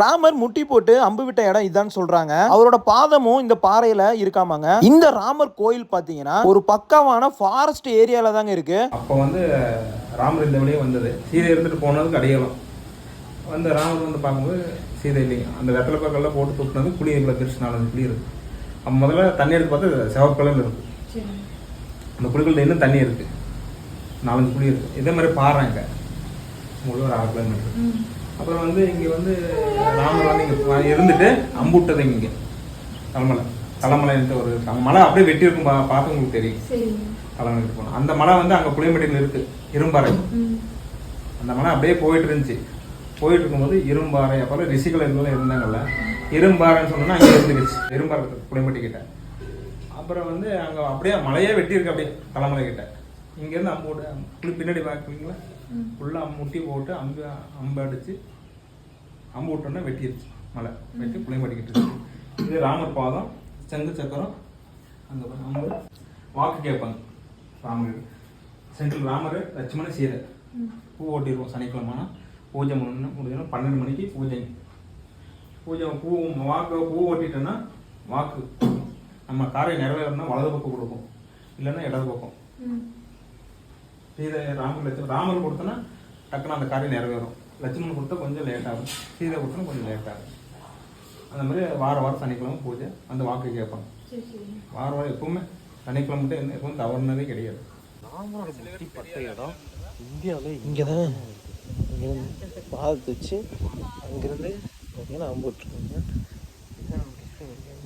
ராமர் முட்டி போட்டு அம்பு விட்ட இடம் இதான்னு சொல்றாங்க. அவரோட பாதமும் இந்த பாறையில இருக்காமாங்க. இந்த ராமர் கோயில் பாத்தீங்கன்னா ஒரு பக்காவான ஃபாரஸ்ட் ஏரியால தாங்க இருக்கு. அப்போ வந்து ராமர் இந்த வழியே வந்தது. சீதை இருந்துட்டு போனதுக்கு அடையாளம். வந்து ராமர் வந்து பார்க்கும்போது சீதை இல்லைங்க. அந்த வெத்தலை பக்கம்லாம் போட்டு தூக்குனது புளி இவ்வளோ பெருசு நாலஞ்சு புளி இருக்கு. அப்போ முதல்ல தண்ணி எடுத்து பார்த்தா சிவப்பு கலர்ல இருக்கு அந்த புளிக்குள்ள இன்னும் தண்ணி இருக்கு. நாலஞ்சு புளி இருக்கு. இதே மாதிரி பாடுறாங்க முழு ஒரு அரை கிலோமீட்டர் அப்புறம் வந்து இங்கே வந்து ராமர் வந்து இங்கே இருந்துட்டு அம்புட்டது இங்கே. தலைமலை. தலைமலைன்ட்டு ஒரு. அங்க மலை அப்படியே வெட்டி இருக்கும் பா பார்த்து உங்களுக்கு தெரியும். தலைமலைக்கு போனோம் அந்த மலை வந்து அங்கே புளியம்பட்டியில் இருக்கு. இரும்பாறை. அந்த மலை அப்படியே போயிட்டு இருந்துச்சு. போயிட்டு இருக்கும்போது இரும்பாறை அப்புறம் ரிஷிகள் இருந்தவங்க இருந்தாங்கல்ல. இரும்பாறைன்னு சொன்னோன்னா அங்கே இருந்துருச்சு. இரும்பாறை புளியம்பட்டி கிட்ட அப்புறம் வந்து அங்கே அப்படியே மலையே வெட்டி இருக்கு அப்படியே தலைமலை கிட்ட இங்கேருந்து அம்பு விட்டு புளி பின்னாடி பார்க்குறீங்களா ஃபுல்லாக முட்டி போட்டு அம்பு அம்பு அடிச்சு அம்பு விட்டோன்னே வெட்டிடுச்சு மலை. வெட்டி புளியம்பட்டி கிட்ட இருக்கு. இது ராமர் பாதம் சங்கு சக்கரம் அங்கே அம்பு. வாக்கு கேட்பாங்க ராமர். சென்ட்ரல் ராமர் லட்சுமண சீதை. பூ ஓட்டிடுவோம் சனிக்கிழமை பூஜை முடிஞ்சோன்னா பன்னெண்டு மணிக்கு பூஜை. பூஜை பூ வாக்கு பூ ஓட்டிட்டோன்னா வாக்கு. நம்ம காரை நிறைவேறணும்னா வலது பக்கம் கொடுக்கும் இல்லைன்னா இடது பக்கம். சீதை ராமர் லட்சுமணன் ராமர் கொடுத்தோன்னா டக்குன்னு அந்த காரியம் நிறைவேறும். லட்சுமணன் கொடுத்தா கொஞ்சம் லேட் ஆகும். சீதை கொடுத்தா கொஞ்சம் லேட் ஆகும். அந்த மாதிரி வார வாரம் சனிக்கிழமை பூஜை அந்த வாக்கு கேட்பாங்க. வார வாரம் எப்பவுமே சனிக்கிழமை மட்டும் எந்த எப்பவும் தவறுனதே கிடையாது. முட்டி பட்ட இடம் இந்தியாவில் இங்கே தான்? இங்கிருந்து பாதத்தை வச்சு அங்கிருந்து பார்த்தீங்கன்னா அம்பு விட்டுருக்காங்க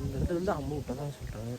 இந்த இடத்துல இருந்து அம்பு விட்டதான் சொல்கிறாங்க